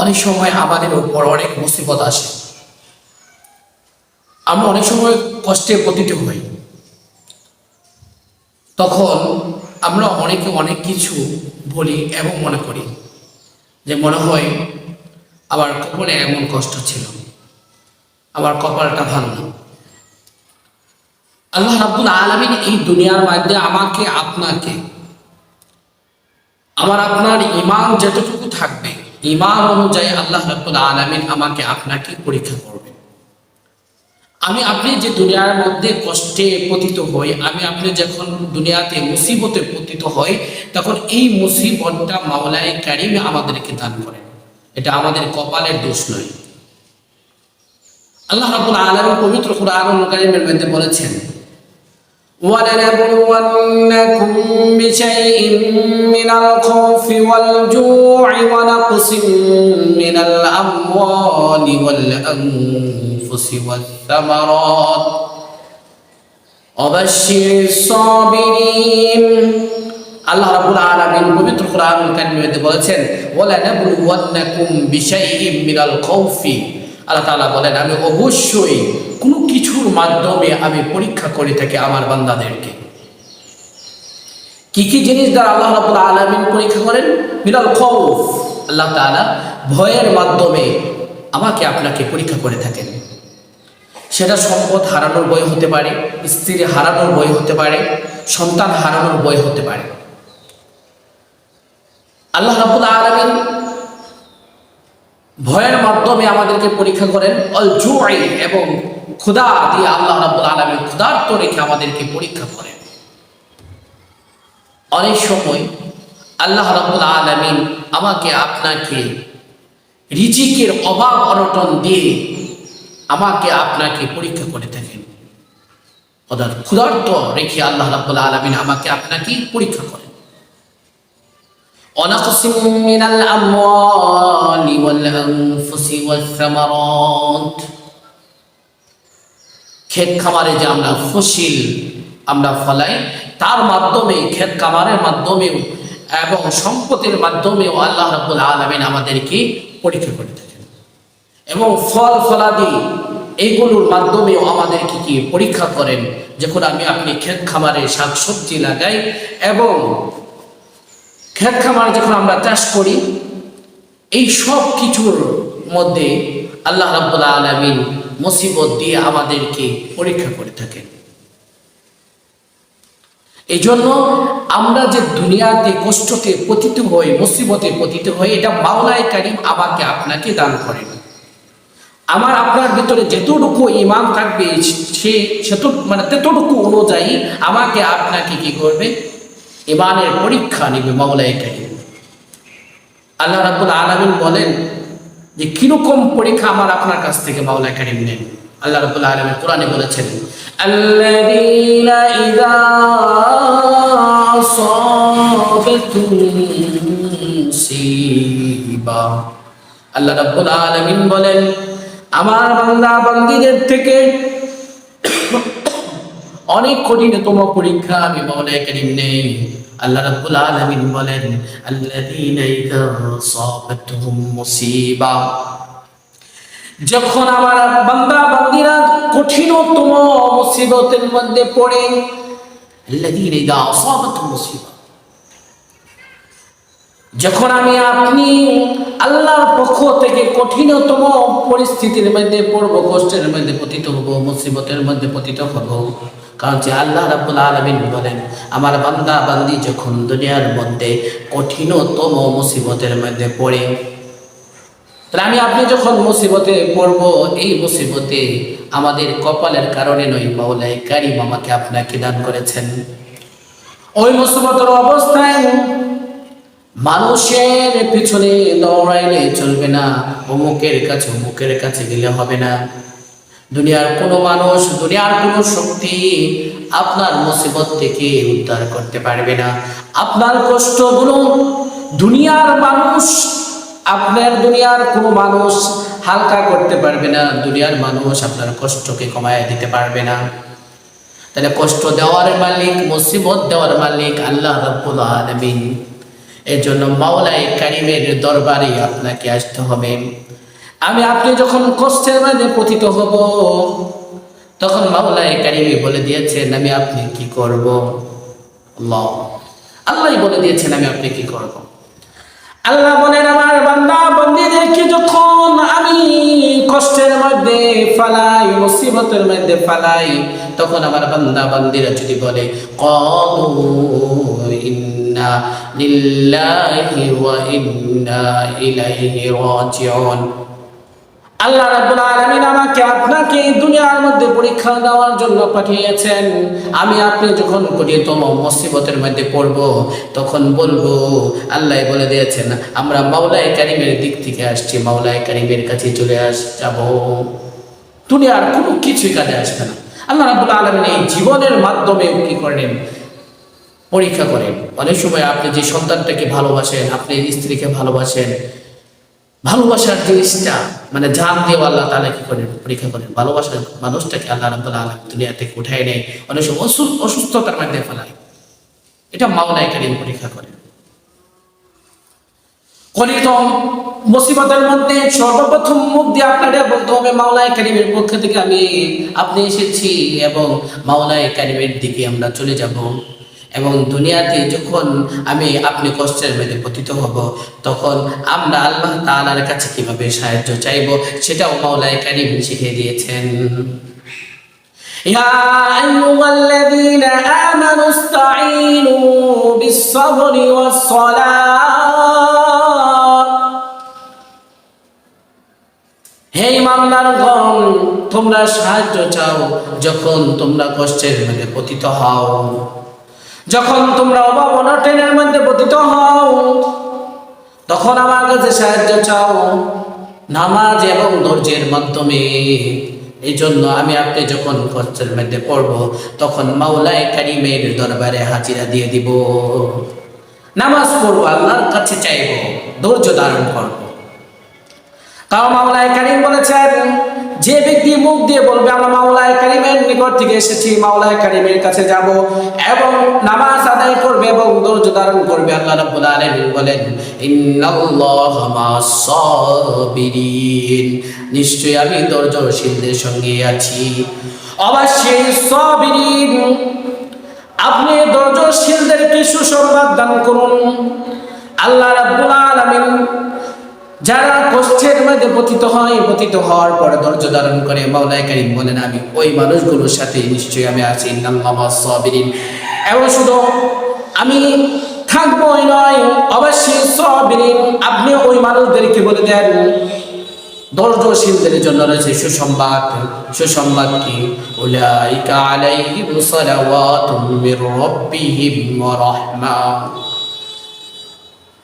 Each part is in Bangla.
অনেক সময় আমাদের উপর অনেক মুসিবত আসে। আমরা অনেক সময় কষ্টে পতিত হই। তখন আমরা অনেকে অনেক কিছু বলি এবং মনে করি যে মনে হয় আমার কপালে এমন কষ্ট ছিল। আমার কপালটা ভালো না। আল্লাহ রাব্বুল আলমিন এই দুনিয়ার মধ্যে আমাকে, আপনাকে, আমার আপনার ইমান যতটুকু থাকবে ইমান অনুযায়ী আল্লাহ রাব্বুল আলমিন আমাকে আপনাকে পরীক্ষা করবে আমি আপনি যে দুনিয়ার মধ্যে কষ্টে পতিত হই, আমি আপনি যখন দুনিয়াতে মুসিবতে পতিত হই, তখন এই মুসিবতটা মাওলায় কারিম আমাদেরকে দান করেন। এটা আমাদের কপালের দোষ নয়। আল্লাহ রাব্বুল আলামিন পবিত্র কুরআনুল কারীমের মধ্যে বলেছেন ولنبلونكم بشيء من الخوف والجوع ونقص من الأموال والأنفس والثمرات وبشر الصابرين আল্লাহ রাব্বুল আলামিন পবিত্র কুরআনুল কারীমের মধ্যে বলেছেন ওয়ালানাবলুওয়ান্নাকুম বিশাইইম মিনাল খাউফি আল্লাহ তাআলা বলেন, আমি অবশ্যই কোনো কিছুর মাধ্যমে আমি পরীক্ষা করে থাকি আমার বান্দাদেরকে। কি কি জিনিস দ্বারা আল্লাহ রাব্বুল আলামিন পরীক্ষা করেন? মিনাল খাউফ আল্লাহ তাআলা ভয়ের মাধ্যমে আমাকে আপনাকে পরীক্ষা করে থাকেন। সেটা সম্পদ হারানোর বই হতে পারে, স্ত্রী হারানোর বই হতে পারে, সন্তান হারানোর বই হতে পারে। আল্লাহ রাব্বুল আলামিন ভয়ের মাধ্যমে আমাদেরকে পরীক্ষা করেন, অল জুই এবং ক্ষুধা দিয়ে আল্লাহ রাব্বুল আলামিন ক্ষুধার্ত রেখে আমাদেরকে পরীক্ষা করেন। অনেক সময় আল্লাহ রাব্বুল আলামিন আমাকে আপনাকে রিজিকের অভাব অনটন দিয়ে আমাকে আপনাকে পরীক্ষা করে থাকেন। ক্ষুধার্ত রেখে আল্লাহ রাব্বুল আলামিন আমাকে আপনাকে পরীক্ষা করেন। ونقص من الأموال والأنفس والثمرات ক্ষেত খামারে যে আমরা ফসিল আমরা ফলাই তার মাধ্যমে ক্ষেত খামারের মাধ্যমেও এবং সম্পদের মাধ্যমেও আল্লাহ রাব্বুল আলামিন আমাদেরকে পরীক্ষা করে থাকেন এবং ফল ফলাদি এইগুলোর মাধ্যমেও আমাদেরকে কি পরীক্ষা করেন যখন আমি আপনি ক্ষেত খামারে শাকসবজি লাগাই এবং ক্ষেত খামার যখন আমরা চাষ করি, এই সব কিছুর মধ্যে আল্লাহ রাব্বুল আলামিন মুসিবত দিয়ে আমাদেরকে পরীক্ষা করে থাকেন। এই জন্য আমরা যে দুনিয়াতে কষ্টতে পতিত হই, মুসিবতে পতিত হই, এটা মাওলায় কারিম আমাকে আপনাকে দান করেন। আমার আপনার ভিতরে যেতটুকু ইমান থাকবে, সে সেত মানে তেতটুকু অনুযায়ী আমাকে আপনাকে কি করবে? ইমানের পরীক্ষা নেবে মাওলায় কারিম আল্লাহ রাব্বুল আলামিন বলেন যে কিরকম পরীক্ষা আমার আপনার কাছ থেকে মাওলায় কারিম নেন আল্লাহ রাব্বুল আলামিন কোরআনে বলেছেন الذين إذا أصابتهم مصيبة আল্লাহ রাব্বুল আলামিন বলেন আমার বান্দা বান্দীদের থেকে অনেক কঠিনতম পরীক্ষা আমি মাওলায় কারিম নেই। আল্লাহ রাব্বুল আলামিন বলেন, আল্লাযীনা ইযা সাবাতুহুম মুসিবা। যখন আমার বান্দা বান্দিরা কঠিনতম মুসিবতের মধ্যে পড়ে, আল্লাযীনা ইযা সাবাতুহুম মুসিবা। যখন আমি আপনি আল্লাহর পক্ষ থেকে কঠিনতম পরিস্থিতির মধ্যে পড়ব, কষ্টের মধ্যে পতিত হব, মুসিবতের মধ্যে পতিত হব, কারণ যে আল্লাহ রাব্বুল আলামিন বলেন, আমার বান্দা বান্দি যখন দুনিয়ার মধ্যে কঠিনতম মুসিবতের মধ্যে পড়ে, তাহলে আমি আপনি যখন মুসিবতে পড়ব, এই মুসিবতে আমাদের কপালের কারণে নয় মাওলাই কারিম আমাকে আপনাকে দান করেছেন। ওই মুসিবতের অবস্থায় মানুষের পিছনে দৌড়াইলে চলবে না। অমুকের কাছে অমুকের কাছে গেলে হবে না। দুনিয়ার কোনো মানুষ, দুনিয়ার কোনো শক্তি আপনার মুসিবত থেকে উদ্ধার করতে পারবে না। আপনার কষ্টগুলো দুনিয়ার মানুষ, আপনার দুনিয়ার কোনো মানুষ হালকা করতে পারবে না। দুনিয়ার মানুষ আপনার কষ্টকে কমায় দিতে পারবে না। তাহলে কষ্ট দেওয়ার মালিক, মুসিবত দেওয়ার মালিক আল্লাহ রাব্বুল আলামিন। এর জন্য মাওলাই কারিমের দরবারে আপনাকে আসতে হবে। আমি আপনি যখন কষ্টের মধ্যে পতিত হব, তখন মাওলাই কারিমে বলে দিয়েছেন, আমি আপনি কি করব? আল্লাহ। আল্লাহ বলে দিয়েছেন, আমি আপনি কি করব? আল্লাহ বলেন, আমার বান্দা বন্দীদেরকে যখন আমি কষ্টের মধ্যে ফালাই, মুসিবতের মধ্যে ফালাই, তখন আমার বান্দা, বান্দিরা যদি বলে, কলু আল্লাহ আমাকে আপনাকে এই দুনিয়ার মধ্যে পরীক্ষা দেওয়ার জন্য পাঠিয়েছেন। আমি আপনি যখন কঠিনতম মুসিবতের মধ্যে পড়ব, তখন বলব, আল্লাহ বলে দিয়েছেন, আমরা মাওলাই কারিমের দিক থেকে আসছি মাওলাই কারিমের কাছে চলে আস, যাব। দুনিয়ার কোনো কিছুই কাজে আসবে না। আল্লাহ রাব্বুল আলামিন এই জীবনের মাধ্যমে কি করেন পরীক্ষা করেন অনেক সময় আপনি যে সন্তানটাকে ভালোবাসেন, আপনি স্ত্রীকে ভালোবাসেন, ভালোবাসার জিনিসটা মানে জান দিয়ে আল্লাহ তালা কি করেন? পরীক্ষা করেন। ভালোবাসার মানুষটাকে আল্লাহ রাব্বুল আলামিন দুনিয়া থেকে উঠায় নেয়। অনেক সময় অসু- অসুস্থতার মধ্যে ফেলায়। এটা মাওলাই কারিম পরীক্ষা করেন। কলিত মুসিবতের মধ্যে, সর্বপ্রথম মুখ দিয়ে আপনাদের বলতে হবে কারিমের পক্ষ থেকে আমি, আপনি এসেছি এবং মাওলাই কারিমের দিকে আমরা চলে যাব। এবং দুনিয়াতে যখন আমি আপনি কষ্টের মধ্যে পতিত হব তখন আমরা আল্লাহ তাআলার কাছে কিভাবে সাহায্য চাইব সেটাও মাওলাই কারিম শিখিয়ে দিয়েছেন يا أيها الذين آمنوا استعينوا بالصبر والصلاة হে ইমানদারগণ তোমরা সাহায্য চাও যখন তোমরা কষ্টের মধ্যে পতিত হও যখন তোমরা অভাব অনটনের মধ্যে পতিত হও, তখন আমার কাছে সাহায্য চাও, নামাজ এবং ধৈর্যের মাধ্যমে এই জন্য আমি আপনি যখন কষ্টের মধ্যে পড়ব, তখন মাওলাই কারিমের দরবারে হাজিরা দিয়ে দিব। নামাজ পড়ব, আল্লাহর কাছে চাইব, ধৈর্য ধারণ করব। তাও বলেছেন, যে ব্যক্তি মুখ দিয়ে বলবে, আমরা মাওলায় নিকট থেকে এসেছি, মাওলায় কাছে যাব এবং নামাজ আদায় করবে এবং ধৈর্য ধারণ করবে, আল্লাহ রাব্বুল আলামিন বলেন। ইন্নাল্লাহা মা'আস সাবিরিন নিশ্চয়ই আমি ধৈর্যশীলদের সঙ্গে আছি। অবশ্যই সবিরিন, আপনি ধৈর্যশীলদেরকে সুসংবাদ দান করুন। আল্লাহ রাব্বুল যারা কষ্টের মধ্যে পতিত হয়, পতিত হওয়ার পরে ধৈর্য ধারণ করে মাওলাই কারীম বলেন, আমি ওই মানুষগুলোর সাথে নিশ্চয়ই আমি আছি। সাবিরিন। এবং শুধু আমি থাকবোই নয়, অবশ্যই সবিরিন। আপনি ওই মানুষদেরকে বলে দেন, ধৈর্যশীলদের জন্য রয়েছে সুসংবাদ। সুসংবাদ কি? উলাইকা আলাইহিম সালাওয়াতুম মির রাব্বিহিম ওয়া রাহমা।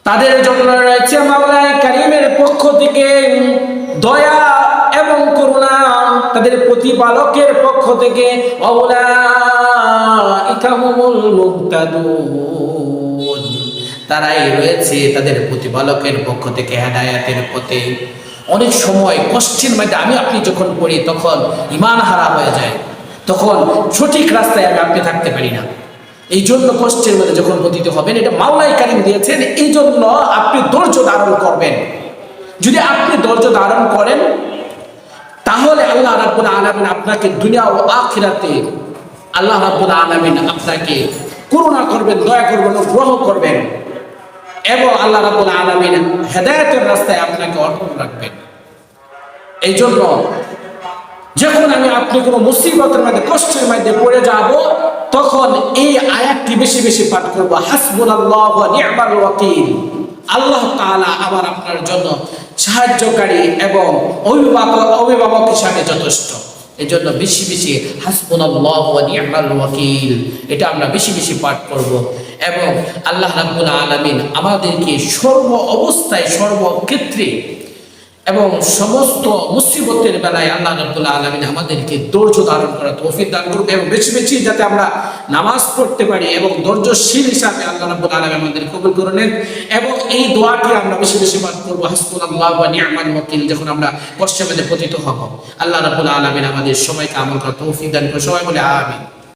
তাদের জন্য রয়েছে মাওলায় কারিমের পক্ষ থেকে দয়া এবং করুণা তাদের প্রতিপালকের পক্ষ থেকে তারাই রয়েছে তাদের প্রতিপালকের পক্ষ থেকে হেদায়াতের পথে। অনেক সময় কষ্টের মধ্যে আমি আপনি যখন পড়ি তখন ইমান হারা হয়ে যায়। তখন সঠিক রাস্তায় আমি আপনি থাকতে পারি না। এই জন্য কষ্টের মধ্যে যখন পতিত হবেন, এটা মাওলাই কারিম দিয়েছেন এই জন্য আপনি ধৈর্য ধারণ করবেন। যদি আপনি ধৈর্য ধারণ করেন, তাহলে আল্লাহ রাব্বুল আলামিন আপনাকে দুনিয়া ও আখিরাতে আল্লাহ রাব্বুল আলামিন আপনাকে করুণা করবেন, দয়া করবেন ও গ্রহ করবেন এবং আল্লাহ রাব্বুল আলামিন হেদায়েতের রাস্তায় আপনাকে অটল রাখবেন। এই জন্য যখন আমি আপনি কোনো মুসিবতের মধ্যে, কষ্টের মধ্যে পড়ে যাব তখন এই আয়াতটি বেশি বেশি পাঠ করব। হাসবুনাল্লাহ ওয়া নি'মাল ওয়াকিল। আল্লাহ তাআলা আমার আপনার জন্য সাহায্যকারী এবং অভিভাবক অভিভাবক হিসাবে যথেষ্ট। এই জন্য বেশি বেশি হাসবুনাল্লাহ ওয়া নি'মাল ওয়াকিল। এটা আমরা বেশি বেশি পাঠ করব এবং আল্লাহ রাব্বুল আলামিন আমাদেরকে সর্ব অবস্থায় সর্বক্ষেত্রে এবং সমস্ত মুসিবতের বেলায় আল্লাহ রাব্বুল আলামিন আমাদেরকে ধৈর্য ধারণ করা তৌফিক দান করবে এবং বেশি বেশি যাতে আমরা নামাজ পড়তে পারি এবং ধৈর্যশীল হিসাবে আল্লাহ রাব্বুল আলামিন আমাদের কবুল করে নেন এবং এই দোয়াটি আমরা বেশি বেশি পাঠ করব। হাসবুনাল্লাহ ওয়া নি'মাল ওয়াকিল, যখন আমরা মধ্যে পতিত হব। আল্লাহ রাব্বুল আলামিন আমাদের সবাইকে আমল করা তৌফিক দান করে সবাই বলে, আমিন।